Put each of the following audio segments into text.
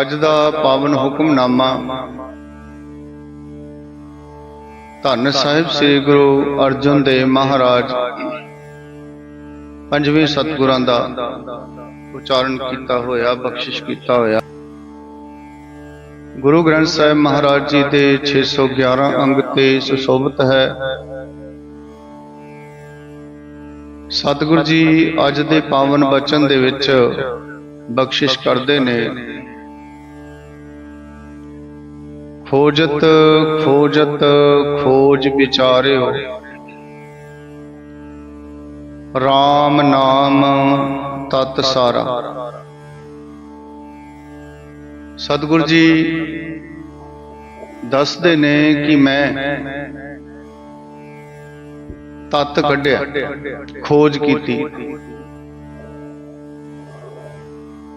ਅੱਜ ਦਾ ਪਾਵਨ ਹੁਕਮਨਾਮਾ। ਧੰਨ ਸਾਹਿਬ ਸ੍ਰੀ ਗੁਰੂ ਅਰਜਨ ਦੇਵ ਮਹਾਰਾਜ। ਪੰਜਵੇਂ ਸਤਿਗੁਰਾਂ ਦਾ ਉਚਾਰਨ ਕੀਤਾ ਹੋਇਆ, ਬਖਸ਼ਿਸ਼ ਕੀਤਾ ਹੋਇਆ। ਗੁਰੂ ਗ੍ਰੰਥ ਸਾਹਿਬ ਮਹਾਰਾਜ ਜੀ ਦੇ 611 ਅੰਗ ਤੇ ਸੁਸ਼ੋਭਿਤ ਹੈ। ਸਤਿਗੁਰੂ ਜੀ ਅੱਜ ਦੇ ਪਾਵਨ ਬਚਨ ਦੇ ਵਿੱਚ ਬਖਸ਼ਿਸ਼ ਕਰਦੇ ਨੇ। ਖੋਜਤ ਖੋਜਤ, ਖੋਜ ਵਿਚਾਰਿਓ। RAM ਨਾਮ ਤਤ ਸਾਰਾ। ਸਤਿਗੁਰੂ ਜੀ ਦੱਸਦੇ ਨੇ ਕਿ ਮੈਂ ਤਤ ਕੱਢਿਆ, ਖੋਜ ਕੀਤੀ।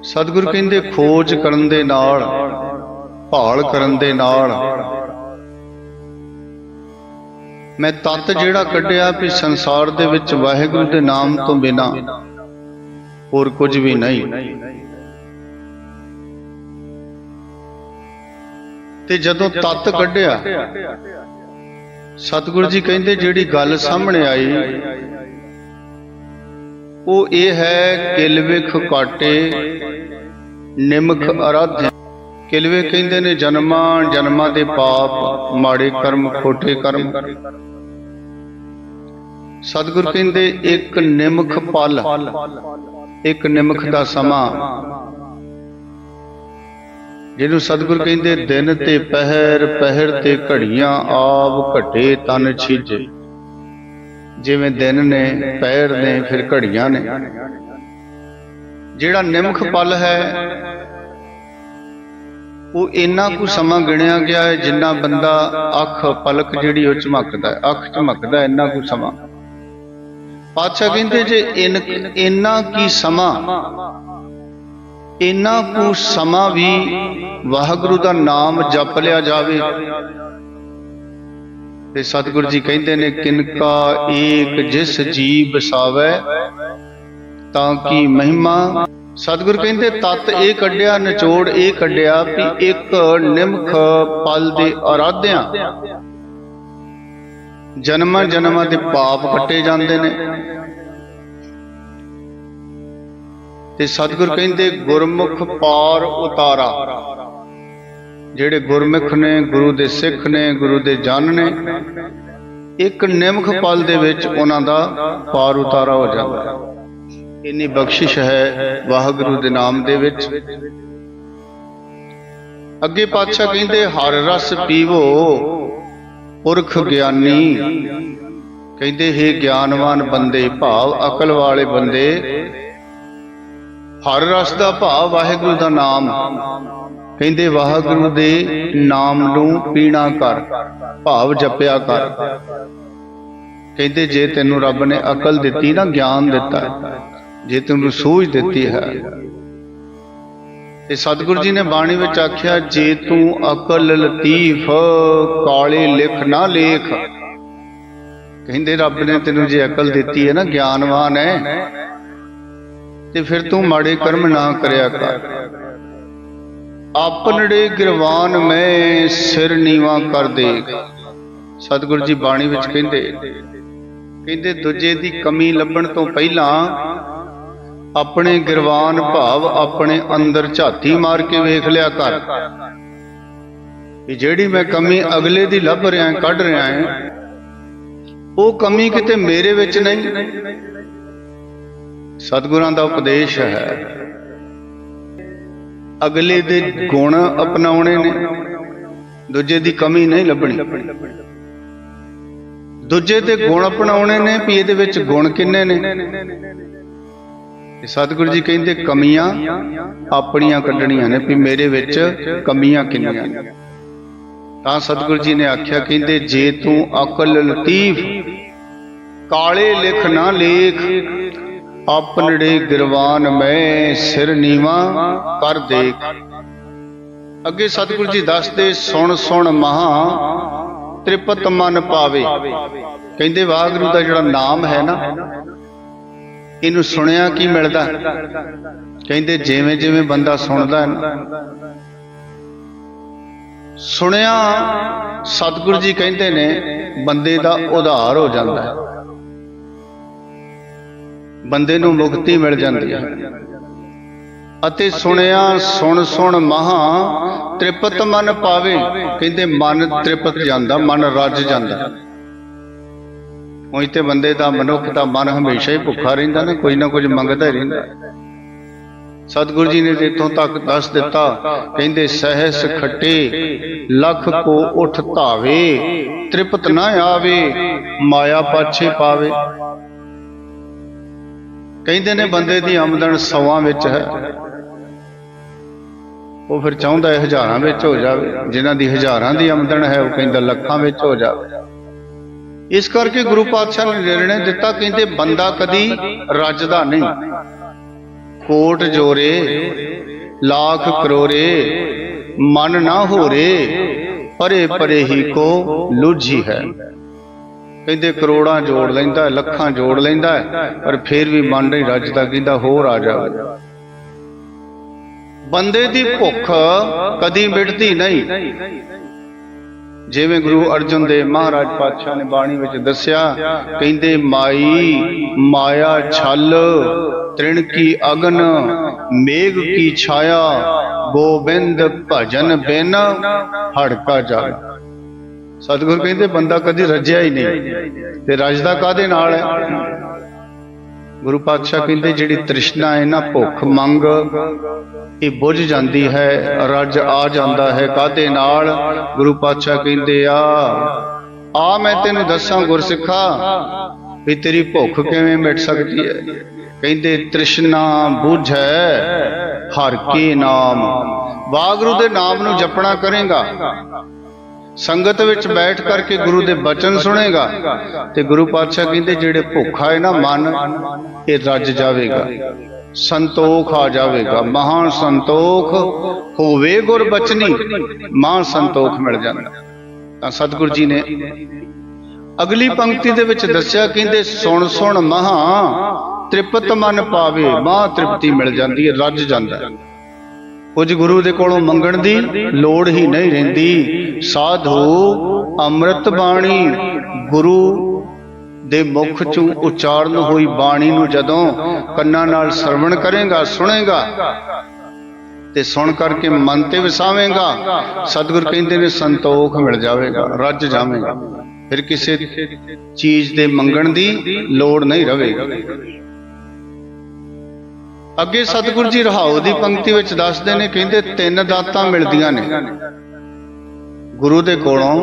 ਸਤਿਗੁਰੂ ਕਹਿੰਦੇ, ਖੋਜ ਕਰਨ ਦੇ ਨਾਲ ਭਾਲ ਕਰਨ ਦੇ ਨਾਲ ਮੈਂ ਤਤ ਜਿਹੜਾ ਕੱਢਿਆ ਵੀ ਸੰਸਾਰ ਦੇ ਵਿੱਚ ਵਾਹਿਗੁਰੂ ਦੇ ਨਾਮ ਤੋਂ ਬਿਨਾ ਹੋਰ ਕੁਝ ਵੀ ਨਹੀਂ। ਤੇ ਜਦੋਂ ਤਤ ਕੱਢਿਆ, ਸਤਿਗੁਰੂ ਜੀ ਕਹਿੰਦੇ ਜਿਹੜੀ ਗੱਲ ਸਾਹਮਣੇ ਆਈ, ਉਹ ਇਹ ਹੈ ਕਿਲਵਿਖ ਕਾਟੇ, ਨਿਮਖ ਅਰਾਧਿ ਕਿਲਵੇ ਕਹਿੰਦੇ ਨੇ, ਜਨਮਾਂ ਜਨਮਾਂ ਦੇ ਪਾਪ, ਮਾੜੇ ਕਰਮ, ਖੋਟੇ ਕਰਮ। ਸਤਿਗੁਰ ਕਹਿੰਦੇ, ਇੱਕ ਨਿਮਖ ਪਲ। ਇੱਕ ਨਿਮਖ ਦਾ ਸਮਾਂ। ਜਿਹਨੂੰ ਸਤਿਗੁਰ ਕਹਿੰਦੇ, ਦਿਨ ਤੇ ਪਹਿਰ ਪਹਿਰ ਤੇ ਘੜੀਆਂ, ਆਪ ਘਟੇ ਤਨ ਛੀਜੇ। ਜਿਵੇਂ ਦਿਨ ਨੇ, ਪਹਿਰ ਨੇ, ਫਿਰ ਘੜੀਆਂ ਨੇ। ਜਿਹੜਾ ਨਿਮਖ ਪਲ ਹੈ ਉਹ ਇੰਨਾ ਕੁ ਸਮਾਂ ਗਿਣਿਆ ਗਿਆ ਹੈ ਜਿੰਨਾ ਬੰਦਾ ਅੱਖ ਪਲਕ ਜਿਹੜੀ ਉਹ ਝਮਕਦਾ ਹੈ ਅੱਖ ਝਮਕਦਾ ਹੈ, ਇੰਨਾ ਕੁ ਸਮਾਂ। ਪਾਤਸ਼ਾਹ ਕਹਿੰਦੇ ਜੇ ਇਨ ਇੰਨਾ ਕੀ ਸਮਾਂ ਇੰਨਾ ਕੁ ਸਮਾਂ ਵੀ ਵਾਹਿਗੁਰੂ ਦਾ ਨਾਮ ਜਪ ਲਿਆ ਜਾਵੇ। ਤੇ ਸਤਿਗੁਰੂ ਜੀ ਕਹਿੰਦੇ ਨੇ ਕਿਨਕਾ ਏਕ ਜਿਸ ਜੀ ਬਸਾਵੇ ਤਾਂ ਕੀ ਮਹਿਮਾ ਸਤਿਗੁਰ ਕਹਿੰਦੇ ਤਤ ਇਹ ਕੱਢਿਆ ਨਿਚੋੜ ਇਹ ਕੱਢਿਆ ਵੀ ਇੱਕ ਨਿਮਖ ਪਲ ਦੇ ਅਰਾਧਿਆਂ ਜਨਮਾਂ ਜਨਮਾਂ ਦੇ ਪਾਪ ਕੱਟੇ ਜਾਂਦੇ ਨੇ। ਤੇ ਸਤਿਗੁਰ ਕਹਿੰਦੇ ਗੁਰਮੁਖ ਪਾਰ ਉਤਾਰਾ। ਜਿਹੜੇ ਗੁਰਮੁਖ ਨੇ ਗੁਰੂ ਦੇ ਸਿੱਖ ਨੇ ਗੁਰੂ ਦੇ ਜਨ ਨੇ ਇੱਕ ਨਿਮਖ ਪਲ ਦੇ ਵਿੱਚ ਉਹਨਾਂ ਦਾ ਪਾਰ ਉਤਾਰਾ ਹੋ ਜਾਂਦਾ। ਹੈ ਇੰਨੀ ਬਖਸ਼ਿਸ਼ ਹੈ ਵਾਹਿਗੁਰੂ ਦੇ ਨਾਮ ਦੇ ਵਿੱਚ। ਅੱਗੇ ਪਾਤਸ਼ਾਹ ਕਹਿੰਦੇ, ਹਰ ਰਸ ਪੀਵੋ, ਪੁਰਖ ਗਿਆਨੀ। ਕਹਿੰਦੇ, ਹੈ ਗਿਆਨਵਾਨ ਬੰਦੇ, ਭਾਵ ਅਕਲ ਵਾਲੇ ਬੰਦੇ, ਹਰ ਰਸ ਦਾ ਭਾਵ ਵਾਹਿਗੁਰੂ ਦਾ ਨਾਮ। ਕਹਿੰਦੇ, ਵਾਹਿਗੁਰੂ ਦੇ ਨਾਮ ਨੂੰ ਪੀਣਾ ਕਰ, ਭਾਵ ਜਪਿਆ ਕਰ। ਕਹਿੰਦੇ, ਜੇ ਤੈਨੂੰ ਰੱਬ ਨੇ ਅਕਲ ਦਿੱਤੀ ਨਾ, ਗਿਆਨ ਦਿੱਤਾ। ਜੇ ਤੈਨੂੰ ਸੂਝ ਦਿੱਤੀ ਹੈ। ਤੇ ਸਤਿਗੁਰੂ ਜੀ ਨੇ ਬਾਣੀ ਵਿੱਚ ਆਖਿਆ, ਜੇ ਤੂੰ ਅਕਲ ਲਤੀਫ, ਕਾਲੇ ਲਿਖ ਨਾ ਲੇਖ। ਕਹਿੰਦੇ ਰੱਬ ਨੇ ਤੈਨੂੰ ਜੇ ਅਕਲ ਦਿੱਤੀ ਹੈ ਨਾ, ਗਿਆਨਵਾਨ ਹੈ। ਤੇ ਫਿਰ ਤੂੰ ਮਾੜੇ ਕਰਮ ਨਾ ਕਰਿਆ ਕਰ। ਆਪਨੜੇ ਗਿਰਵਾਨ ਮੈਂ ਸਿਰ ਨੀਵਾ ਕਰ ਦੇ ਸਤਿਗੁਰੂ ਜੀ ਬਾਣੀ ਵਿੱਚ ਕਹਿੰਦੇ ਕਹਿੰਦੇ, ਦੂਜੇ ਦੀ ਕਮੀ ਲੱਭਣ ਤੋਂ ਪਹਿਲਾਂ ਆਪਣੇ ਗਿਰਵਾਨ ਭਾਵ ਆਪਣੇ ਅੰਦਰ ਝਾਤੀ ਮਾਰ ਕੇ ਵੇਖ ਲਿਆ ਕਰ। ਕਿ ਜਿਹੜੀ ਮੈਂ ਕਮੀ ਅਗਲੇ ਦੀ ਲੱਭ ਰਿਹਾ ਕੱਢ ਰਿਹਾ ਹਾਂ ਉਹ ਕਮੀ ਕਿਤੇ ਮੇਰੇ ਵਿੱਚ ਨਹੀਂ। ਸਤਿਗੁਰਾਂ ਦਾ ਉਪਦੇਸ਼ ਹੈ। ਅਗਲੇ ਦੇ ਗੁਣ ਅਪਣਾਉਣੇ ਨੇ ਦੂਜੇ ਦੀ ਕਮੀ ਨਹੀਂ ਲੱਭਣੀ। ਦੂਜੇ ਦੇ ਗੁਣ ਅਪਣਾਉਣੇ ਨੇ ਵੀ ਇਹਦੇ ਵਿੱਚ ਗੁਣ ਕਿੰਨੇ ਨੇ? ਤੇ ਸਤਿਗੁਰੂ ਜੀ ਕਹਿੰਦੇ ਕਮੀਆਂ ਆਪਣੀਆਂ ਕੱਢਣੀਆਂ ਨੇ ਵੀ ਮੇਰੇ ਵਿੱਚ ਕਮੀਆਂ ਕਿੰਨੀਆਂ ਨੇ। ਤਾਂ ਸਤਿਗੁਰੂ ਜੀ ਨੇ ਆਖਿਆ, ਕਹਿੰਦੇ, ਜੇ ਤੂੰ ਅਕਲ ਲਤੀਫ, ਕਾਲੇ ਲਿਖ ਨਾ ਲੇਖ ਆਪਨੜੇ ਗਿਰਵਾਨ ਮੈਂ ਸਿਰ ਨੀਵਾ ਕਰ ਦੇਖ। ਅੱਗੇ ਸਤਿਗੁਰੂ ਜੀ ਦੱਸਦੇ, ਸੁਣ ਸੁਣ ਮਹਾ, ਤ੍ਰਿਪਤ ਮਨ ਪਾਵੇ। ਕਹਿੰਦੇ, ਵਾਹਿਗੁਰੂ ਦਾ ਜਿਹੜਾ ਨਾਮ ਹੈ ਨਾ ਇਹਨੂੰ ਸੁਣਿਆ ਕੀ ਮਿਲਦਾ? ਕਹਿੰਦੇ ਜਿਵੇਂ ਜਿਵੇਂ ਬੰਦਾ ਸੁਣਦਾ ਹੈ। ਸੁਣਿਆ ਸਤਿਗੁਰੂ ਜੀ ਕਹਿੰਦੇ ਨੇ, ਬੰਦੇ ਦਾ ਉਧਾਰ ਹੋ ਜਾਂਦਾ ਹੈ। ਬੰਦੇ ਨੂੰ ਮੁਕਤੀ ਮਿਲ ਜਾਂਦੀ ਹੈ। ਅਤੇ ਸੁਣਿਆ ਸੁਣ ਸੁਣ ਮਹਾ ਤ੍ਰਿਪਤ ਮਨ ਪਾਵੇ। ਕਹਿੰਦੇ ਮਨ ਤ੍ਰਿਪਤ ਜਾਂਦਾ, ਮਨ ਰੱਜ ਜਾਂਦਾ। ਉਹੀ ਤੇ ਬੰਦੇ ਦਾ ਮਨੁੱਖ ਦਾ ਮਨ ਹਮੇਸ਼ਾ ਹੀ ਭੁੱਖਾ ਰਹਿੰਦਾ ਨਾ, ਕੋਈ ਨਾ ਕੁਝ ਮੰਗਦਾ ਹੀ ਰਹਿੰਦਾ। ਸਤਿਗੁਰੂ ਜੀ ਨੇ ਇੱਥੋਂ ਤੱਕ ਦੱਸ ਦਿੱਤਾ, ਕਹਿੰਦੇ ਸਹਿਸ ਖੱਟੇ, ਲੱਖ ਕੋ ਉਠ ਧਾਵੇ, ਤ੍ਰਿਪਤ ਨਾ ਆਵੇ, ਮਾਇਆ ਪਾਛੇ ਪਾਵੇ। ਕਹਿੰਦੇ ਨੇ ਬੰਦੇ ਦੀ ਆਮਦਨ ਸੌਆਂ ਵਿੱਚ ਹੈ। ਉਹ ਫਿਰ ਚਾਹੁੰਦਾ ਹੈ ਹਜ਼ਾਰਾਂ ਵਿੱਚ ਹੋ ਜਾਵੇ, ਜਿਨ੍ਹਾਂ ਦੀ ਹਜ਼ਾਰਾਂ ਦੀ ਆਮਦਨ ਹੈ, ਉਹ ਕਹਿੰਦਾ ਲੱਖਾਂ ਵਿੱਚ ਹੋ ਜਾਵੇ। ਇਸ ਕਰਕੇ ਗੁਰੂ ਪਾਤਸ਼ਾਹ ਨੇ ਨਿਰਣੇ ਦਿੱਤਾ ਕਹਿੰਦੇ, ਬੰਦਾ ਕਦੀ ਰੱਜਦਾ ਨਹੀਂ। ਕੋਟ ਜੋਰੇ, ਲੱਖ ਕਰੋਰੇ, ਮਨ ਨਾ ਹੋਰੇ, ਪਰੇ ਪਰੇ ਹੀ ਕੋ ਲੁਝੀ ਹੈ। ਕਹਿੰਦੇ, ਕਰੋੜਾਂ ਜੋੜ ਲੈਂਦਾ ਲੱਖਾਂ ਜੋੜ ਲੈਂਦਾ ਪਰ ਫਿਰ ਵੀ ਮਨ ਨਹੀਂ ਰੱਜਦਾ, ਕਹਿੰਦਾ, ਹੋਰ ਆ ਜਾਵੇ ਬੰਦੇ ਦੀ ਭੁੱਖ ਕਦੀ ਮਿਟਦੀ ਨਹੀਂ। ਜਿਵੇਂ ਗੁਰੂ ਅਰਜਨ ਦੇਵ ਮਹਾਰਾਜ ਪਾਤਸ਼ਾਹ ਨੇ ਬਾਣੀ ਵਿੱਚ ਦੱਸਿਆ, ਕਹਿੰਦੇ, ਮਾਈ, ਮਾਇਆ ਛਲ, ਤ੍ਰਿਣ ਕੀ ਅਗਨ, ਮੇਘ ਕੀ ਛਾਇਆ, ਗੋਬਿੰਦ ਭਜਨ ਬਿਨ, ਹੜਕਾ ਜਾਏ ਸਤਿਗੁਰ ਕਹਿੰਦੇ, ਬੰਦਾ ਕਦੀ ਰੱਜਿਆ ਹੀ ਨਹੀਂ। ਤੇ ਰਜਦਾ ਕਾਦੇ ਨਾਲ ਹੈ? ਗੁਰੂ ਪਾਤਸ਼ਾਹ ਕਹਿੰਦੇ ਜਿਹੜੀ ਤ੍ਰਿਸ਼ਨਾ ਹੈ ਨਾ, ਭੁੱਖ ਮੰਗ, ਇਹ ਬੁੱਝ ਜਾਂਦੀ ਹੈ, ਰੱਜ ਆ ਜਾਂਦਾ ਹੈ। ਕਾਦੇ ਨਾਲ? ਗੁਰੂ ਪਾਤਸ਼ਾਹ ਕਹਿੰਦੇ ਆ ਆ ਮੈਂ ਤੈਨੂੰ ਦੱਸਾਂ ਗੁਰਸਿੱਖਾ, ਵੀ ਤੇਰੀ ਭੁੱਖ ਕਿਵੇਂ ਮਿਟ ਸਕਦੀ ਹੈ? ਕਹਿੰਦੇ, ਤ੍ਰਿਸ਼ਨਾ ਬੁਝੈ ਹਰ ਕੀ ਨਾਮ। ਵਾਹਿਗੁਰੂ ਦੇ ਨਾਮ ਨੂੰ ਜਪਣਾ ਕਰੇਗਾ। ਸੰਗਤ ਵਿੱਚ ਬੈਠ ਕਰਕੇ ਗੁਰੂ ਦੇ ਬਚਨ ਸੁਣੇਗਾ ਤੇ ਗੁਰੂ ਪਾਤਸ਼ਾਹ ਕਹਿੰਦੇ ਜਿਹੜੇ ਭੁੱਖਾ ਹੈ ਨਾ ਮਨ, ਇਹ ਰੱਜ ਜਾਵੇਗਾ। ਸੰਤੋਖ ਆ ਜਾਵੇਗਾ। ਮਹਾਨ ਸੰਤੋਖ ਹੋਵੇ ਗੁਰ ਬਚਨੀ ਮਹਾਨ ਸੰਤੋਖ ਮਿਲ ਜਾਂਦਾ। ਤਾਂ ਸਤਿਗੁਰੂ ਜੀ ਨੇ ਅਗਲੀ ਪੰਕਤੀ ਦੇ ਵਿੱਚ ਦੱਸਿਆ, ਕਹਿੰਦੇ ਸੁਣ ਸੁਣ ਮਹਾ, ਤ੍ਰਿਪਤ ਮਨ ਪਾਵੇ, ਮਹਾ ਤ੍ਰਿਪਤੀ ਮਿਲ ਜਾਂਦੀ ਹੈ, ਰੱਜ ਜਾਂਦਾ ਹੈ। ਕੁਝ ਗੁਰੂ ਦੇ ਕੋਲੋਂ ਮੰਗਣ ਦੀ ਲੋੜ ਹੀ ਨਹੀਂ ਰਹਿੰਦੀ। ਸਾਧੂ, ਅੰਮ੍ਰਿਤ ਬਾਣੀ ਗੁਰੂ ਦੇ ਮੁਖ ਚੋਂ ਉਚਾਰਨ ਹੋਈ ਬਾਣੀ ਨੂੰ ਜਦੋਂ ਕੰਨਾਂ ਨਾਲ ਸਰਵਣ ਕਰੇਗਾ, ਸੁਣੇਗਾ ਤੇ ਸੁਣ ਕਰਕੇ ਮਨ ਤੇ ਵਸਾਵੇਂਗਾ, ਸਤਿਗੁਰ ਕਹਿੰਦੇ ਨੇ ਸੰਤੋਖ ਮਿਲ ਜਾਵੇਗਾ, ਰੱਜ ਜਾਵੇਂਗਾ। ਫਿਰ ਕਿਸੇ ਚੀਜ਼ ਦੇ ਮੰਗਣ ਦੀ ਲੋੜ ਨਹੀਂ ਰਹੇਗੀ ਅੱਗੇ ਸਤਿਗੁਰੂ ਜੀ ਰਹਾਉ ਦੀ ਪੰਕਤੀ ਵਿੱਚ ਦੱਸਦੇ ਨੇ, ਕਹਿੰਦੇ ਤਿੰਨ ਦਾਤਾਂ ਮਿਲਦੀਆਂ ਨੇ। ਗੁਰੂ ਦੇ ਕੋਲੋਂ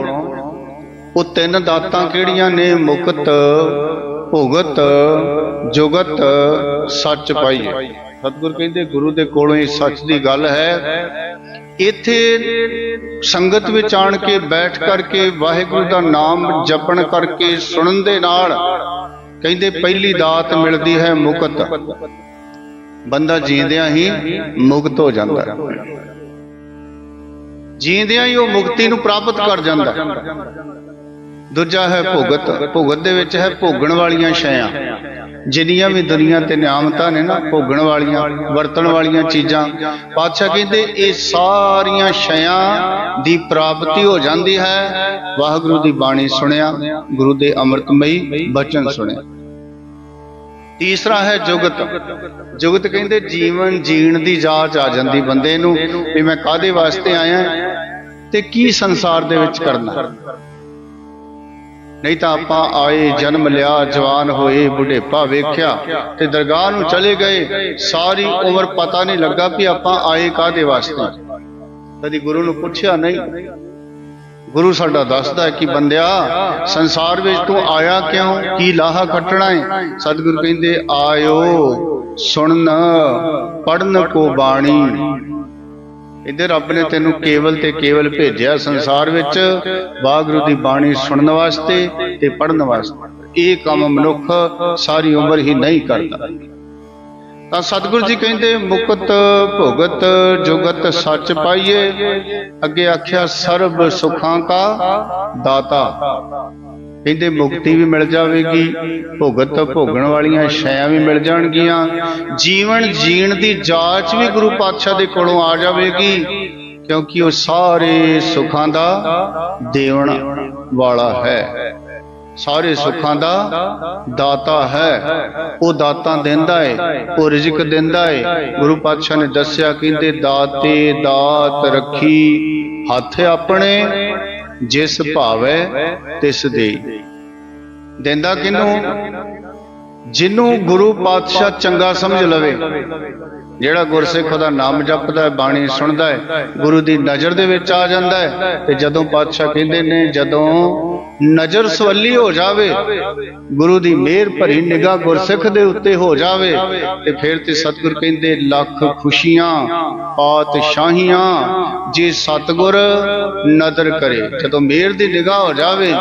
ਉਹ ਤਿੰਨ ਦਾਤਾਂ ਕਿਹੜੀਆਂ ਨੇ? ਮੁਕਤ, ਭੁਗਤ, ਜੁਗਤ, ਸੱਚ ਪਾਈਏ ਸਤਿਗੁਰ ਕਹਿੰਦੇ ਗੁਰੂ ਦੇ ਕੋਲੋਂ ਹੀ ਸੱਚ ਦੀ ਗੱਲ ਹੈ। ਇੱਥੇ ਸੰਗਤ ਵਿੱਚ ਆਣ ਕੇ ਬੈਠ ਕਰਕੇ ਵਾਹਿਗੁਰੂ ਦਾ ਨਾਮ ਜਪਣ ਕਰਕੇ ਸੁਣਨ ਦੇ ਨਾਲ ਕਹਿੰਦੇ ਪਹਿਲੀ ਦਾਤ ਮਿਲਦੀ ਹੈ ਮੁਕਤ। ਬੰਦਾ ਜੀਂਦਿਆਂ ਹੀ ਮੁਕਤ ਹੋ ਜਾਂਦਾ। ਜੀਂਦਿਆਂ ਹੀ ਉਹ ਮੁਕਤੀ ਨੂੰ ਪ੍ਰਾਪਤ ਕਰ ਜਾਂਦਾ। ਦੂਜਾ ਹੈ ਭੁਗਤ। ਭੁਗਤ। ਦੇ ਵਿੱਚ ਹੈ ਭੋਗਣ ਵਾਲੀਆਂ ਸ਼ੈਆਂ ਜਿੰਨੀਆਂ ਵੀ ਦੁਨੀਆ ਤੇ ਨਿਆਮਤਾਂ ਨੇ ਨਾ ਭੋਗਣ ਵਾਲੀਆਂ ਵਰਤਣ ਵਾਲੀਆਂ ਚੀਜ਼ਾਂ ਪਾਤਸ਼ਾਹ ਕਹਿੰਦੇ ਇਹ ਸਾਰੀਆਂ ਸ਼ੈਆਂ ਦੀ ਪ੍ਰਾਪਤੀ ਹੋ ਜਾਂਦੀ ਹੈ। ਵਾਹਿਗੁਰੂ ਦੀ ਬਾਣੀ ਸੁਣਿਆ ਗੁਰੂ ਦੇ ਅੰਮ੍ਰਿਤਮਈ ਬਚਨ ਸੁਣਿਆ। ਤੀਸਰਾ ਹੈ ਜੁਗਤ। ਜੁਗਤ ਕਹਿੰਦੇ ਜੀਵਨ ਜੀਣ ਦੀ ਜਾਚ ਆ ਜਾਂਦੀ ਬੰਦੇ ਨੂੰ ਵੀ ਮੈਂ ਕਾਦੇ ਵਾਸਤੇ ਆਇਆ ਤੇ ਕੀ ਸੰਸਾਰ ਦੇ ਵਿੱਚ ਕਰਨਾ। ਨਹੀਂ ਤਾਂ ਆਪਾਂ ਆਏ, ਜਨਮ ਲਿਆ, ਜਵਾਨ ਹੋਏ, ਬੁਢੇਪਾ ਵੇਖਿਆ ਤੇ ਦਰਗਾਹ ਨੂੰ ਚਲੇ ਗਏ। ਸਾਰੀ ਉਮਰ ਪਤਾ ਨਹੀਂ ਲੱਗਾ ਵੀ ਆਪਾਂ ਆਏ ਕਾਦੇ ਵਾਸਤੇ। ਕਦੀ ਗੁਰੂ ਨੂੰ ਪੁੱਛਿਆ, ਨਹੀਂ ਗੁਰੂ ਸਾਡਾ ਦੱਸਦਾ ਕਿ ਬੰਦਿਆ, ਸੰਸਾਰ ਵਿੱਚ ਤੂੰ ਆਇਆ ਕਿਉਂ? ਕੀ ਲਾਹਾ ਕੱਟਣਾ ਹੈ ਸਤਿਗੁਰੂ ਕਹਿੰਦੇ, ਆਇਓ, ਸੁਣਨ ਪੜਨ ਕੋ ਬਾਣੀ। ਇੱਧਰ ਰੱਬ ਨੇ ਤੈਨੂੰ ਕੇਵਲ ਤੇ ਕੇਵਲ ਭੇਜਿਆ ਸੰਸਾਰ ਵਿੱਚ ਵਾਹਿਗੁਰੂ ਦੀ ਬਾਣੀ ਸੁਣਨ ਵਾਸਤੇ ਤੇ ਪੜਨ ਵਾਸਤੇ। ਇਹ ਕੰਮ ਮਨੁੱਖ ਸਾਰੀ ਉਮਰ ਹੀ ਨਹੀਂ ਕਰਦਾ। ਤਾਂ ਸਤਿਗੁਰੂ ਜੀ ਕਹਿੰਦੇ, ਮੁਕਤ ਭੁਗਤ ਜੁਗਤ ਸੱਚ ਪਾਈਏ। ਅੱਗੇ ਆਖਿਆ, ਸਰਬ ਸੁਖਾਂ ਕਾ ਦਾਤਾ। ਕਹਿੰਦੇ, ਮੁਕਤੀ ਵੀ ਮਿਲ ਜਾਵੇਗੀ, ਭੁਗਤ ਭੋਗਣ ਵਾਲੀਆਂ ਸ਼ੈਆਂ ਵੀ ਮਿਲ ਜਾਣਗੀਆਂ। ਜੀਵਨ ਜੀਣ ਦੀ ਜਾਂਚ ਵੀ ਗੁਰੂ ਪਾਤਸ਼ਾਹ ਦੇ ਕੋਲੋਂ ਆ ਜਾਵੇਗੀ, ਕਿਉਂਕਿ ਉਹ ਸਾਰੇ ਸੁੱਖਾਂ ਦਾ ਦੇਵਣ ਵਾਲਾ ਹੈ। ਸਾਰੇ ਸੁੱਖਾਂ ਦਾ ਦਾਤਾ ਹੈ। ਉਹ ਦਾਤਾ ਦਿੰਦਾ ਹੈ ਉਹ ਰਿਜ਼ਕ ਦਿੰਦਾ ਹੈ ਗੁਰੂ ਪਾਤਸ਼ਾਹ ਨੇ ਦੱਸਿਆ ਕਹਿੰਦੇ, ਦਾਤੇ, ਦਾਤ ਰੱਖੀ, ਹੱਥ ਆਪਣੇ, ਜਿਸ ਭਾਵੈ ਤਿਸ ਦੇ। ਦਿੰਦਾ ਕਿਨੂੰ ਜਿਹਨੂੰ ਗੁਰੂ ਪਾਤਸ਼ਾਹ ਚੰਗਾ ਸਮਝ ਲਵੇ। ਜਿਹੜਾ ਗੁਰਸਿੱਖ ਦਾ ਨਾਮ ਜਪਦਾ ਹੈ, ਬਾਣੀ ਸੁਣਦਾ ਹੈ, ਗੁਰੂ ਦੀ ਨਜ਼ਰ ਦੇ ਵਿੱਚ ਆ ਜਾਂਦਾ ਹੈ ਤੇ ਜਦੋਂ ਪਾਤਸ਼ਾਹ ਕਹਿੰਦੇ ਨੇ, ਜਦੋਂ ਨਜ਼ਰ ਸਵੱਲੀ ਹੋ ਜਾਵੇ, ਗੁਰੂ ਦੀ ਮਿਹਰ ਭਰੀ ਨਿਗਾਹ ਗੁਰਸਿੱਖ ਦੇ ਉੱਤੇ ਹੋ ਜਾਵੇ ਤੇ ਫਿਰ ਤੇ ਸਤਿਗੁਰ ਕਹਿੰਦੇ, ਲੱਖ ਖੁਸ਼ੀਆਂ, ਪਾਤਸ਼ਾਹੀਆਂ, ਜੇ ਸਤਿਗੁਰ ਨਦਰ ਕਰੇ। ਜਦੋਂ ਮਿਹਰ ਦੀ ਨਿਗਾਹ ਹੋ ਜਾਵੇ,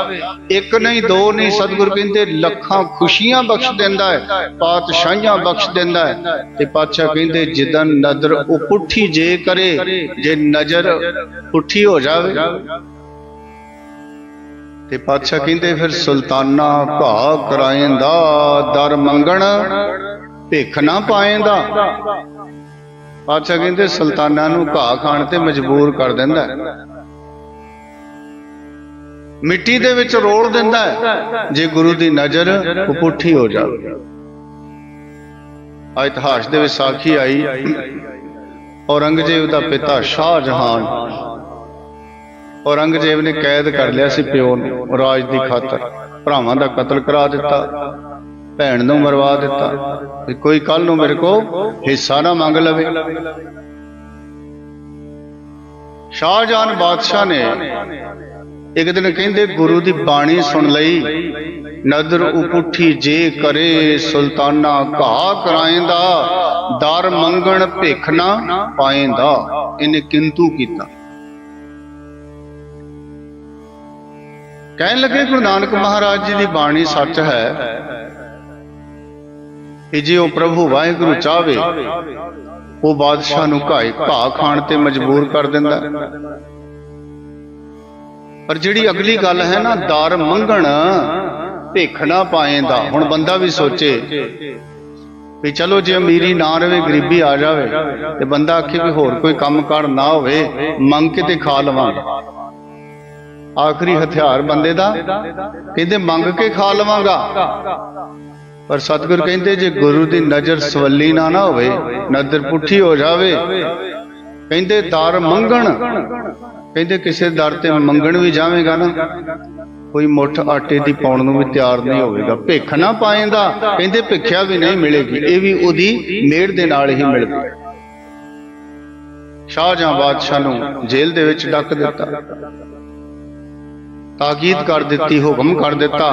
ਇੱਕ ਨਹੀਂ, ਦੋ ਨਹੀਂ, ਸਤਿਗੁਰ ਕਹਿੰਦੇ, ਲੱਖਾਂ ਖੁਸ਼ੀਆਂ ਬਖਸ਼ ਦਿੰਦਾ ਹੈ, ਪਾਤਸ਼ਾਹੀਆਂ ਬਖਸ਼ ਦਿੰਦਾ ਹੈ ਤੇ ਪਾਤਸ਼ਾਹ ਕਹਿੰਦੇ ਜਿੱਦਨ ਨਦਰ ਉਹ ਪੁੱਠੀ ਜੇ ਕਰੇ, ਜੇ ਨਜ਼ਰ ਪੁੱਠੀ ਹੋ ਜਾਵੇ। ਤੇ ਪਾਤਸ਼ਾਹ ਕਹਿੰਦੇ ਫਿਰ ਸੁਲਤਾਨਾ ਘਾ ਕਰਾਏਂਦਾ, ਦਰ ਮੰਗਣ, ਭਿੱਖ ਨਾ ਪਾਏਂਦਾ। ਪਾਤਸ਼ਾਹ ਕਹਿੰਦੇ ਸੁਲਤਾਨਾਂ ਨੂੰ ਘਾ ਖਾਣ ਤੇ ਮਜਬੂਰ ਕਰ ਦਿੰਦਾ ਮਿੱਟੀ ਦੇ ਵਿੱਚ ਰੋਲ ਦਿੰਦਾ ਜੇ ਗੁਰੂ ਦੀ ਨਜ਼ਰ ਉਹ ਪੁੱਠੀ ਹੋ ਜਾਵੇ। ਆ ਇਤਿਹਾਸ ਦੇ ਵਿੱਚ ਸਾਖੀ ਆਈ। ਔਰੰਗਜ਼ੇਬ ਦਾ ਪਿਤਾ ਸ਼ਾਹਜਹਾਨ ਔਰੰਗਜ਼ੇਬ ਨੇ ਕੈਦ ਕਰ ਲਿਆ ਸੀ ਪਿਓ ਨੂੰ, ਰਾਜ ਦੀ ਖਾਤਰ। ਭਰਾਵਾਂ ਦਾ ਕਤਲ ਕਰਾ ਦਿੱਤਾ, ਭੈਣ ਨੂੰ ਮਰਵਾ ਦਿੱਤਾ। ਕੋਈ ਕੱਲ ਨੂੰ ਮੇਰੇ ਕੋ ਹਿੱਸਾ ਨਾ ਮੰਗ ਲਵੇ। ਸ਼ਾਹਜਹਾਨ ਬਾਦਸ਼ਾਹ ਨੇ ਇੱਕ ਦਿਨ ਕਹਿੰਦੇ, ਗੁਰੂ ਦੀ ਬਾਣੀ ਸੁਣ ਲਈ। ਨਦਰ ਉਪੁੱਠੀ ਜੇ ਕਰੇ ਸੁਲਤਾਨਾ ਘਾ ਕਰਾਏਂਦਾ, ਦਰ ਮੰਗਣ ਭਿੱਖ ਨਾ ਪਾਏਂਦਾ। ਇਹਨੇ ਕਿੰਤੂ ਕੀਤਾ। ਕਹਿਣ ਲੱਗੇ ਗੁਰੂ ਨਾਨਕ ਮਹਾਰਾਜ ਜੀ ਦੀ ਬਾਣੀ ਸੱਚ ਹੈ। ਕਿ ਜੇ ਉਹ ਪ੍ਰਭੂ ਵਾਹਿਗੁਰੂ ਚਾਵੇ ਉਹ ਬਾਦਸ਼ਾਹ ਨੂੰ ਘਾਏ ਘਾ ਖਾਣ ਤੇ ਮਜਬੂਰ ਕਰ ਦਿੰਦਾ। ਪਰ ਜਿਹੜੀ ਅਗਲੀ ਗੱਲ ਹੈ ਨਾ, ਦਰ ਮੰਗਣ ਭਿੱਖ ਨਾ ਪਾਏਂਦਾ ਹੁਣ ਬੰਦਾ ਵੀ ਸੋਚੇ ਵੀ ਚਲੋ ਜੇ ਅਮੀਰੀ ਨਾ ਰਵੇ, ਗਰੀਬੀ ਆ ਜਾਵੇ ਤੇ ਬੰਦਾ ਆਖੇ ਵੀ ਹੋਰ ਕੋਈ ਕੰਮ ਕਾਰ ਨਾ ਹੋਵੇ, ਮੰਗ ਕੇ ਤੇ ਖਾ ਲਵਾਂਗੇ ਆਖਰੀ ਹਥਿਆਰ ਬੰਦੇ ਦਾ, ਕਹਿੰਦੇ ਮੰਗ ਕੇ ਖਾ ਲਵਾਂਗਾ। ਪਰ ਸਤਿਗੁਰ ਕਹਿੰਦੇ ਜੇ ਗੁਰੂ ਦੀ ਨਜ਼ਰ ਸਵੱਲੀ ਨਾ ਨਾ ਹੋਵੇ ਨਜ਼ਰ ਪੁੱਠੀ ਹੋ ਜਾਵੇ, ਕਹਿੰਦੇ ਦਰ ਮੰਗਣ, ਕਹਿੰਦੇ ਕਿਸੇ ਦਰ ਤੇ ਮੰਗਣ ਵੀ ਜਾਵੇਗਾ ਨਾ। ਕੋਈ ਮੁੱਠ ਆਟੇ ਦੀ ਪਾਉਣ ਨੂੰ ਵੀ ਤਿਆਰ ਨਹੀਂ ਹੋਵੇਗਾ। ਭਿੱਖ ਨਾ ਪਾਏਂਦਾ ਕਹਿੰਦੇ ਭਿੱਖਿਆ ਵੀ ਨਹੀਂ ਮਿਲੇਗੀ, ਇਹ ਵੀ ਉਹਦੀ ਮਿਹਰ ਦੇ ਨਾਲ ਹੀ ਮਿਲਦੀ ਸ਼ਾਹਜਹਾਂ ਬਾਦਸ਼ਾਹ ਨੂੰ ਜੇਲ੍ਹ ਦੇ ਵਿੱਚ ਡੱਕ ਦਿੱਤਾ। ਤਾਕੀਦ ਕਰ ਦਿੱਤੀ, ਹੁਕਮ ਕਰ ਦਿੱਤਾ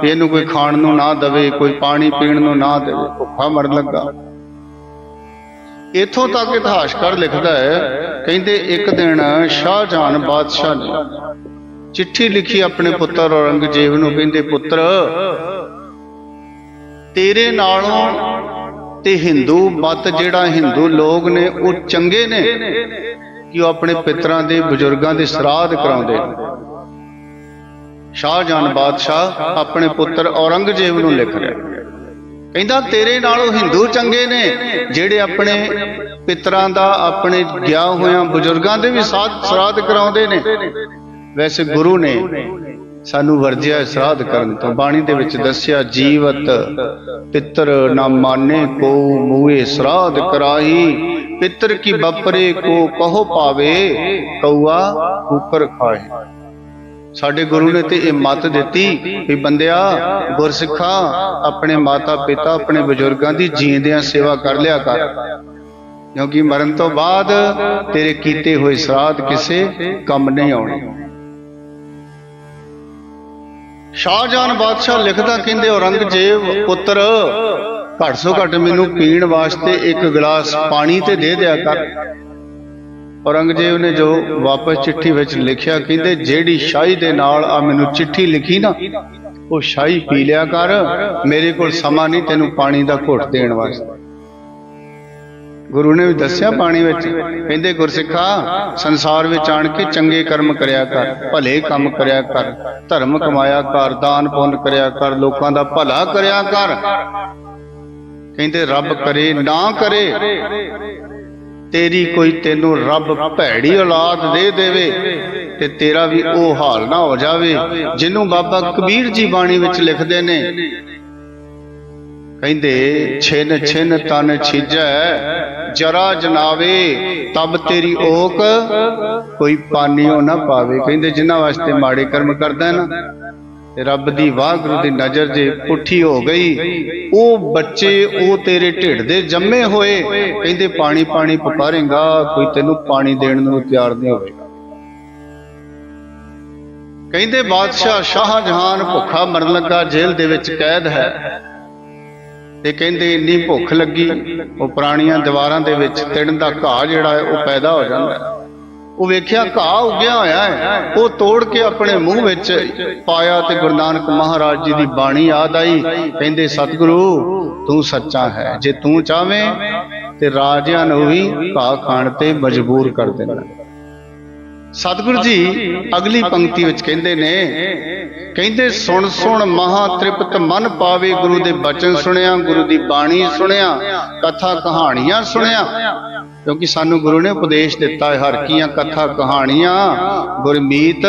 ਕਿ ਇਹਨੂੰ ਕੋਈ ਖਾਣ ਨੂੰ ਨਾ ਦਵੇ, ਕੋਈ ਪਾਣੀ ਪੀਣ ਨੂੰ ਨਾ ਦੇਵੇ, ਭੁੱਖਾ ਮਰਨ ਲੱਗਾ। ਇਥੋਂ ਤੱਕ ਇਤਿਹਾਸਕਾਰ ਲਿਖਦਾ ਹੈ, ਕਹਿੰਦੇ ਇੱਕ ਦਿਨ ਸ਼ਾਹਜਹਾਨ ਬਾਦਸ਼ਾਹ ਨੇ ਚਿੱਠੀ ਲਿਖੀ ਆਪਣੇ ਪੁੱਤਰ ਔਰੰਗਜ਼ੇਬ ਨੂੰ, ਕਹਿੰਦੇ, ਪੁੱਤਰ, ਤੇਰੇ ਨਾਲੋਂ ਤੇ ਹਿੰਦੂ ਮਤ ਜਿਹੜਾ ਹਿੰਦੂ ਲੋਕ ਨੇ, ਉਹ ਚੰਗੇ ਨੇ ਕਿ ਉਹ ਆਪਣੇ ਪਿਤਰਾਂ ਦੇ, ਬਜ਼ੁਰਗਾਂ ਦੇ ਸਰਾਧ ਕਰਾਉਂਦੇ ਸ਼ਾਹਜਾਨ ਬਾਦਸ਼ਾਹ ਆਪਣੇ ਪੁੱਤਰ ਔਰੰਗਜ਼ੇਬ ਨੂੰ ਲਿਖ ਰਿਹਾ ਕਹਿੰਦਾ, ਤੇਰੇ ਨਾਲੋਂ ਹਿੰਦੂ ਚੰਗੇ ਨੇ, ਜਿਹੜੇ ਆਪਣੇ ਪਿਤਰਾਂ ਦਾ, ਆਪਣੇ ਗਿਆ ਹੋਇਆਂ ਬਜ਼ੁਰਗਾਂ ਦੇ ਵੀ ਸਾਧ ਸਰਾਧ ਕਰਾਉਂਦੇ ਨੇ। ਵੈਸੇ ਗੁਰੂ ਨੇ ਸਾਨੂੰ ਵਰਜਿਆ ਸਰਾਧ ਕਰਨ ਤੋਂ, ਬਾਣੀ ਦੇ ਵਿੱਚ ਦੱਸਿਆ, ਜੀਵਤ ਪਿੱਤਰ ਨਾ ਮਾਨੇ ਕੋ ਮੂਏ ਸਰਾਧ ਕਰਾਈ ਪਿੱਤਰ ਕੀ ਬਪਰੇ ਕੋ ਕਹੋ ਪਾਵੇ, ਕਉਆ ਕੁਕਰ ਖਾਏ ਸਾਡੇ ਗੁਰੂ ਨੇ ਤੇ ਇਹ ਮੱਤ ਦਿੱਤੀ ਵੀ ਬੰਦਿਆ, ਗੁਰਸਿੱਖਾ, ਆਪਣੇ ਮਾਤਾ ਪਿਤਾ, ਆਪਣੇ ਬਜ਼ੁਰਗਾਂ ਦੀ ਜੀਂਦਿਆਂ ਸੇਵਾ ਕਰ ਲਿਆ ਕਰ। ਕਿਉਂਕਿ ਮਰਨ ਤੋਂ ਬਾਅਦ ਤੇਰੇ ਕੀਤੇ ਹੋਏ ਸਰਾਧ ਕਿਸੇ ਕੰਮ ਨਹੀਂ ਆਉਣੇ। ਸ਼ਾਹਜਾਨ ਬਾਦਸ਼ਾਹ ਲਿਖਦਾ ਕਹਿੰਦੇ, ਔਰੰਗਜ਼ੇਬ ਪੁੱਤਰ, ਘੱਟ ਸੋ ਘੱਟ ਮੈਨੂੰ ਪੀਣ ਵਾਸਤੇ ਇੱਕ ਗਲਾਸ ਪਾਣੀ ਤੇ ਦੇ ਦਿਆ ਕਰ। ਔਰੰਗਜ਼ੇਬ ਨੇ ਜੋ ਵਾਪਸ ਚਿੱਠੀ ਵਿੱਚ ਲਿਖਿਆ, ਕਹਿੰਦੇ, ਜਿਹੜੀ ਸ਼ਾਹੀ ਦੇ ਨਾਲ ਆ ਮੈਨੂੰ ਚਿੱਠੀ ਲਿਖੀ ਨਾ, ਉਹ ਸ਼ਾਹੀ ਪੀ ਲਿਆ ਕਰ, ਮੇਰੇ ਕੋਲ ਸਮਾਂ ਨਹੀਂ ਤੈਨੂੰ ਪਾਣੀ ਦਾ ਘੁੱਟ ਦੇਣ ਵਾਸਤੇ। ਗੁਰੂ ਨੇ ਵੀ ਦੱਸਿਆ ਬਾਣੀ ਵਿੱਚ, ਕਹਿੰਦੇ, ਗੁਰਸਿੱਖਾ, ਸੰਸਾਰ ਵਿੱਚ ਆਣ ਕੇ ਚੰਗੇ ਕਰਮ ਕਰਿਆ ਕਰ, ਭਲੇ ਕੰਮ ਕਰਿਆ ਕਰ, ਧਰਮ ਕਮਾਇਆ ਕਰ, ਦਾਨ ਪੁੰਨ ਕਰਿਆ ਕਰ, ਲੋਕਾਂ ਦਾ ਭਲਾ ਕਰਿਆ ਕਰ। ਕਹਿੰਦੇ, ਰੱਬ ਕਰੇ, ਨਾ ਕਰੇ, ਤੇਰੀ ਕੋਈ ਤੈਨੂੰ ਰੱਬ ਭੈੜੀ ਔਲਾਦ ਦੇ ਦੇਵੇ ਤੇ ਤੇਰਾ ਵੀ ਉਹ ਹਾਲ ਨਾ ਹੋ ਜਾਵੇ, ਜਿਹਨੂੰ ਬਾਬਾ ਕਬੀਰ ਜੀ ਬਾਣੀ ਵਿੱਚ ਲਿਖਦੇ ਨੇ ਕਹਿੰਦੇ, ਛਿਨ ਛਿਨ ਤਨ ਛਿਜੈ, ਜਰਾ ਜਨਾਵੇ, ਤਬ ਤੇਰੀ ਓਕ, ਕੋਈ ਪਾਣੀਓ ਨਾ ਪਾਵੇ। ਕਹਿੰਦੇ, ਜਿਨ੍ਹਾਂ ਵਾਸਤੇ ਮਾੜੇ ਕਰਮ ਕਰਦਾ ਨਾ ਤੇ ਰੱਬ ਦੀ ਵਾਹਿਗੁਰੂ ਦੀ ਨਜ਼ਰ ਜੇ ਪੁੱਠੀ ਹੋ ਗਈ, ਉਹ ਬੱਚੇ ਉਹ ਤੇਰੇ ਢਿੱਡ ਦੇ ਜੰਮੇ ਹੋਏ। ਕਹਿੰਦੇ, ਪਾਣੀ ਪਾਣੀ ਪੁਕਾਰੇਗਾ, ਕੋਈ ਤੈਨੂੰ ਪਾਣੀ ਦੇਣ ਨੂੰ ਤਿਆਰ ਨਹੀਂ ਹੋਵੇਗਾ। ਕਹਿੰਦੇ, ਬਾਦਸ਼ਾਹ ਸ਼ਾਹ ਜਹਾਨ ਭੁੱਖਾ ਮਰਨ ਲੱਗਾ, ਜੇਲ੍ਹ ਦੇ ਵਿੱਚ ਕੈਦ ਹੈ। ਤੇ ਕਹਿੰਦੇ ਇੰਨੀ ਭੁੱਖ ਲੱਗੀ, ਉਹ ਪੁਰਾਣੀਆਂ ਦੀਵਾਰਾਂ ਦੇ ਵਿੱਚ ਤਿੜਨ ਦਾ ਘਾਹ ਜਿਹੜਾ ਹੈ, ਉਹ ਪੈਦਾ ਹੋ ਜਾਂਦਾ ਉਹ ਵੇਖਿਆ ਘਾਹ ਉੱਗਿਆ ਹੋਇਆ ਹੈ, ਉਹ ਤੋੜ ਕੇ ਆਪਣੇ ਮੂੰਹ ਵਿੱਚ ਪਾਇਆ ਤੇ ਗੁਰੂ ਨਾਨਕ ਮਹਾਰਾਜ ਜੀ ਦੀ ਬਾਣੀ ਯਾਦ ਆਈ, ਕਹਿੰਦੇ, ਸਤਿਗੁਰੂ, ਤੂੰ ਸੱਚਾ ਹੈ। ਜੇ ਤੂੰ ਚਾਵੇਂ ਤੇ ਰਾਜਿਆਂ ਨੂੰ ਵੀ ਘਾਹ ਖਾਣ ਤੇ ਮਜਬੂਰ ਕਰ ਦੇਣਾ। ਸਤਿਗੁਰੂ ਜੀ ਅਗਲੀ ਪੰਕਤੀ ਵਿੱਚ ਕਹਿੰਦੇ ਨੇ ਕਹਿੰਦੇ ਸੁਣ ਸੁਣ ਮਹਾ ਤ੍ਰਿਪਤ ਮਨ ਪਾਵੇ ਗੁਰੂ ਦੇ ਬਚਨ ਸੁਣਿਆ ਗੁਰੂ ਦੀ ਬਾਣੀ ਸੁਣਿਆ ਕਥਾ ਕਹਾਣੀਆਂ ਸੁਣਿਆ। ਕਿਉਂਕਿ ਸਾਨੂੰ ਗੁਰੂ ਨੇ ਉਪਦੇਸ਼ ਦਿੱਤਾ ਹੈ ਹਰ ਕੀਆਂ ਕਥਾ ਕਹਾਣੀਆਂ ਗੁਰਮੀਤ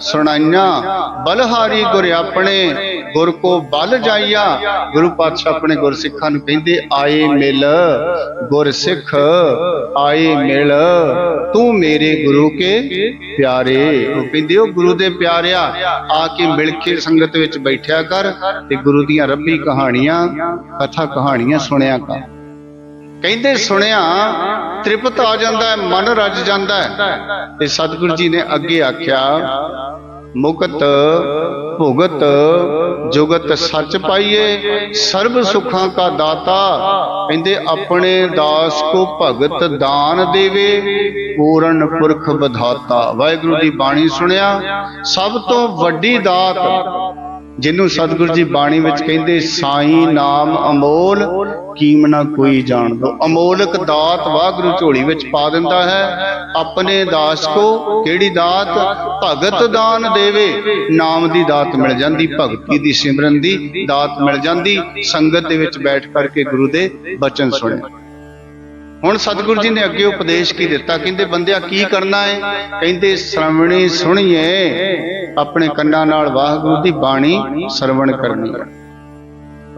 ਸੁਣਾਈਆਂ ਬਲਹਾਰੀ ਗੁਰ ਆਪਣੇ ਗੁਰ ਕੋ ਬਲ ਜਾਈਆ। ਗੁਰੂ ਪਾਤਸ਼ਾਹ ਆਪਣੇ ਗੁਰਸਿੱਖਾਂ ਨੂੰ ਕਹਿੰਦੇ, ਆਏ ਮਿਲ, ਗੁਰ ਸਿੱਖ, ਆਏ ਮਿਲ। ਤੂੰ ਮੇਰੇ ਗੁਰੂ ਕੇ ਪਿਆਰੇ। ਉਹ ਕਹਿੰਦੇ, ਉਹ ਗੁਰੂ ਦੇ ਪਿਆਰਿਆ, ਆ ਕੇ ਮਿਲ ਕੇ ਸੰਗਤ ਵਿੱਚ ਬੈਠਿਆ ਕਰ ਤੇ ਗੁਰੂ ਦੀਆਂ ਰੱਬੀ ਕਹਾਣੀਆਂ, ਕਥਾ ਕਹਾਣੀਆਂ ਸੁਣਿਆ ਕਰ। ਕਹਿੰਦੇ ਸੁਣਿਆ, ਤ੍ਰਿਪਤ ਆ ਜਾਂਦਾ ਹੈ, ਮਨ ਰੱਜ ਜਾਂਦਾ ਹੈ। ਤੇ ਸਤਿਗੁਰੂ ਜੀ ਨੇ ਅੱਗੇ ਆਖਿਆ, ਮੁਕਤ, ਭੁਗਤ ਜੁਗਤ ਸੱਚ ਪਾਈਏ, ਸਰਬ ਸੁੱਖਾਂ ਕਾ ਦਾਤਾ, ਕਹਿੰਦੇ ਆਪਣੇ ਦਾਸ ਕੋ ਭਗਤ ਦਾਨ ਦੇਵੇ, ਪੂਰਨ ਪੁਰਖ ਵਿਧਾਤਾ। ਵਾਹਿਗੁਰੂ ਦੀ ਬਾਣੀ ਸੁਣਿਆ, ਸਭ ਤੋਂ ਵੱਡੀ ਦਾਤ ਜਿਹਨੂੰ ਸਤਿਗੁਰੂ ਜੀ ਬਾਣੀ ਵਿੱਚ ਕਹਿੰਦੇ ਸਾਈ ਨਾਮ ਅਮੋਲ ਕੀਮਨਾ ਕੋਈ ਜਾਣ ਅਮੋਲਕ ਦਾਤ ਵਾਹਿਗੁਰੂ ਝੋਲੀ ਵਿੱਚ ਪਾ ਦਿੰਦਾ ਹੈ, ਆਪਣੇ ਦਾਸ ਕੋ ਕਿਹੜੀ ਦਾਤ? ਭਗਤ ਦਾਨ ਦੇਵੇ, ਨਾਮ ਦੀ ਦਾਤ ਮਿਲ ਜਾਂਦੀ, ਭਗਤੀ ਦੀ ਸਿਮਰਨ ਦੀ ਦਾਤ ਮਿਲ ਜਾਂਦੀ, ਸੰਗਤ ਦੇ ਵਿੱਚ ਬੈਠ ਕਰਕੇ ਗੁਰੂ ਦੇ ਬਚਨ ਸੁਣੇ। ਹੁਣ ਸਤਿਗੁਰੂ ਜੀ ਨੇ ਅੱਗੇ ਉਪਦੇਸ਼ ਕੀ ਦਿੱਤਾ? ਕਹਿੰਦੇ, ਬੰਦਿਆ ਕੀ ਕਰਨਾ ਹੈ ਕਹਿੰਦੇ, ਸ਼ਰਵਣੀ ਸੁਣੀਏ। ਆਪਣੇ ਕੰਨਾਂ ਨਾਲ ਵਾਹਿਗੁਰੂ ਦੀ ਬਾਣੀ ਸਰਵਣ ਕਰਨੀ।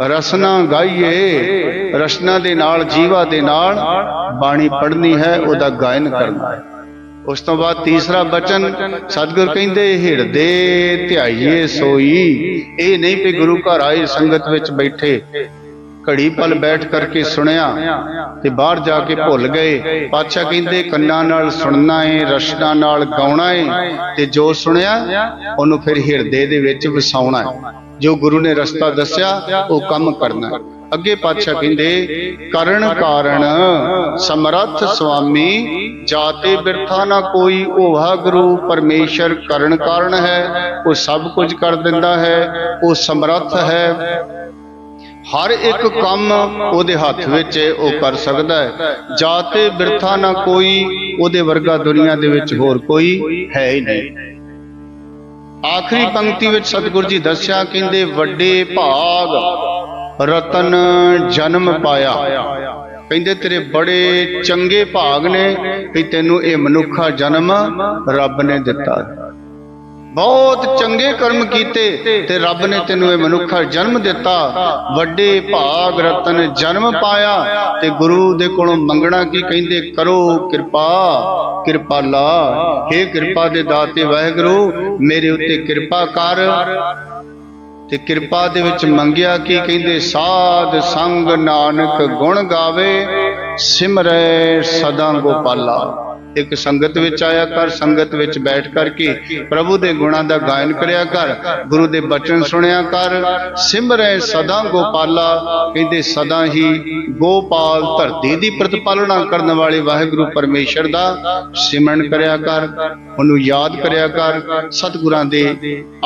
ਰਸਨਾ ਗਾਈਏ, ਰਸਨਾ ਦੇ ਨਾਲ, ਜੀਵਾ ਦੇ ਨਾਲ ਬਾਣੀ ਪੜ੍ਹਨੀ ਹੈ, ਉਹਦਾ ਗਾਇਨ ਕਰਨਾ ਹੈ। ਉਸ ਤੋਂ ਬਾਅਦ ਤੀਸਰਾ ਬਚਨ, ਸਤਿਗੁਰ ਕਹਿੰਦੇ, ਹਿਰਦੇ ਧਿਆਈਏ ਸੋਈ। ਇਹ ਨਹੀਂ ਕਿ ਗੁਰੂ ਘਰ ਆਏ ਸੰਗਤ ਵਿੱਚ ਬੈਠੇ ਘੜੀ ਪਲ ਬੈਠ ਕਰਕੇ ਸੁਣਿਆ ਤੇ ਬਾਹਰ ਜਾ ਕੇ ਭੁੱਲ ਗਏ। ਪਾਤਸ਼ਾਹ ਕਹਿੰਦੇ ਕੰਨਾਂ ਨਾਲ ਸੁਣਨਾ ਏ ਰਸ਼ਨਾ ਨਾਲ ਗਾਉਣਾ ਏ। ਤੇ ਜੋ ਸੁਣਿਆ ਉਹਨੂੰ ਫਿਰ ਹਿਰਦੇ ਦੇ ਵਿੱਚ ਵਸਾਉਣਾ ਹੈ ਜੋ ਗੁਰੂ ਨੇ ਰਸਤਾ ਦੱਸਿਆ ਉਹ ਕੰਮ ਕਰਨਾ ਹੈ। ਅੱਗੇ ਪਾਤਸ਼ਾਹ ਕਹਿੰਦੇ ਕਰਨ ਕਾਰਨ ਸਮਰੱਥ ਸੁਆਮੀ ਜਾਤੇ ਬਿਰਥਾ ਨਾ ਕੋਈ ਉਹ ਵਾਹਿਗੁਰੂ ਪਰਮੇਸ਼ਰ ਕਰਨ ਕਾਰਨ ਹੈ। ਉਹ ਸਭ ਕੁਝ ਕਰ ਦਿੰਦਾ ਹੈ। ਉਹ ਸਮਰੱਥ ਹੈ। ਹਰ ਇੱਕ ਕੰਮ ਉਹਦੇ ਹੱਥ ਵਿੱਚ ਉਹ ਕਰ ਸਕਦਾ ਹੈ। ਜਾਤੇ ਬਿਰਥਾ ਨਾ ਕੋਈ, ਉਹਦੇ ਵਰਗਾ ਦੁਨੀਆ ਦੇ ਵਿੱਚ ਹੋਰ ਕੋਈ ਹੈ ਹੀ ਨਹੀਂ। ਆਖਰੀ ਪੰਕਤੀ ਵਿੱਚ ਸਤਿਗੁਰੂ ਜੀ ਦੱਸਿਆ, ਕਹਿੰਦੇ, ਵੱਡੇ ਭਾਗ ਰਤਨ ਜਨਮ ਪਾਇਆ। ਕਹਿੰਦੇ, ਤੇਰੇ ਬੜੇ ਚੰਗੇ ਭਾਗ ਨੇ ਕਿ ਤੈਨੂੰ ਇਹ ਮਨੁੱਖਾ ਜਨਮ ਰੱਬ ਨੇ ਦਿੱਤਾ ਬਹੁਤ ਚੰਗੇ ਕਰਮ ਕੀਤੇ ਤੇ ਰੱਬ ਨੇ ਤੈਨੂੰ ਇਹ ਮਨੁੱਖਾ ਜਨਮ ਦਿੱਤਾ। ਵੱਡੇ ਭਾਗ ਰਤਨ ਜਨਮ ਪਾਇਆ ਤੇ ਗੁਰੂ ਦੇ ਕੋਲੋਂ ਮੰਗਣਾ ਕੀ ਕਹਿੰਦੇ, ਕਰੋ ਕਿਰਪਾ ਕਿਰਪਾਲਾ हे ਕਿਰਪਾ ਦੇ ਦਾਤੇ ਵਾਹਿਗੁਰੂ, ਮੇਰੇ ਉੱਤੇ ਕਿਰਪਾ ਕਰ। ਤੇ ਕਿਰਪਾ ਦੇ ਵਿੱਚ ਮੰਗਿਆ ਕੀ ਕਹਿੰਦੇ, ਸਾਧ ਸੰਗ ਨਾਨਕ ਗੁਣ ਗਾਵੇ, ਸਿਮਰੈ ਸਦਾ ਗੋਪਾਲਾ। ਇੱਕ ਸੰਗਤ ਵਿੱਚ ਆਇਆ ਕਰ, ਸੰਗਤ ਵਿੱਚ ਬੈਠ ਕਰਕੇ ਪ੍ਰਭੂ ਦੇ ਗੁਣਾਂ ਦਾ ਗਾਇਨ ਕਰਿਆ ਕਰ, ਗੁਰੂ ਦੇ ਬਚਨ ਸੁਣਿਆ ਕਰ। ਸਿਮਰੈ ਸਦਾ ਗੋਪਾਲਾ, ਕਹਿੰਦੇ ਸਦਾ ਹੀ ਗੋਪਾਲ ਧਰਤੀ ਦੀ ਪ੍ਰਤਪਾਲਣਾ ਕਰਨ ਵਾਲੇ ਵਾਹਿਗੁਰੂ ਪਰਮੇਸ਼ਰ ਦਾ ਸਿਮਰਨ ਕਰਿਆ ਕਰ, ਉਹਨੂੰ ਯਾਦ ਕਰਿਆ ਕਰ। ਸਤਿਗੁਰਾਂ ਦੇ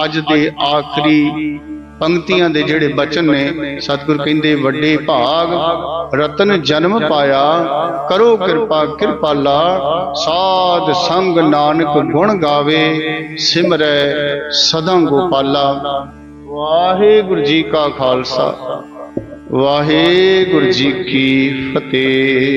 ਅੱਜ ਦੇ ਆਖਰੀ ਪੰਕਤੀਆਂ ਦੇ ਜਿਹੜੇ ਬਚਨ ਨੇ, ਸਤਿਗੁਰ ਕਹਿੰਦੇ, ਵੱਡੇ ਭਾਗ, ਰਤਨ ਜਨਮ ਪਾਇਆ, ਕਰੋ ਕਿਰਪਾ ਕਿਰਪਾਲਾ ਸਾਧ ਸੰਗ ਨਾਨਕ ਗੁਣ ਗਾਵੇ, ਸਿਮਰੈ ਸਦਾ ਗੋਪਾਲਾ। ਵਾਹਿਗੁਰੂ ਜੀ ਕਾ ਖਾਲਸਾ, ਵਾਹਿਗੁਰੂ ਜੀ ਕੀ ਫਤਿਹ।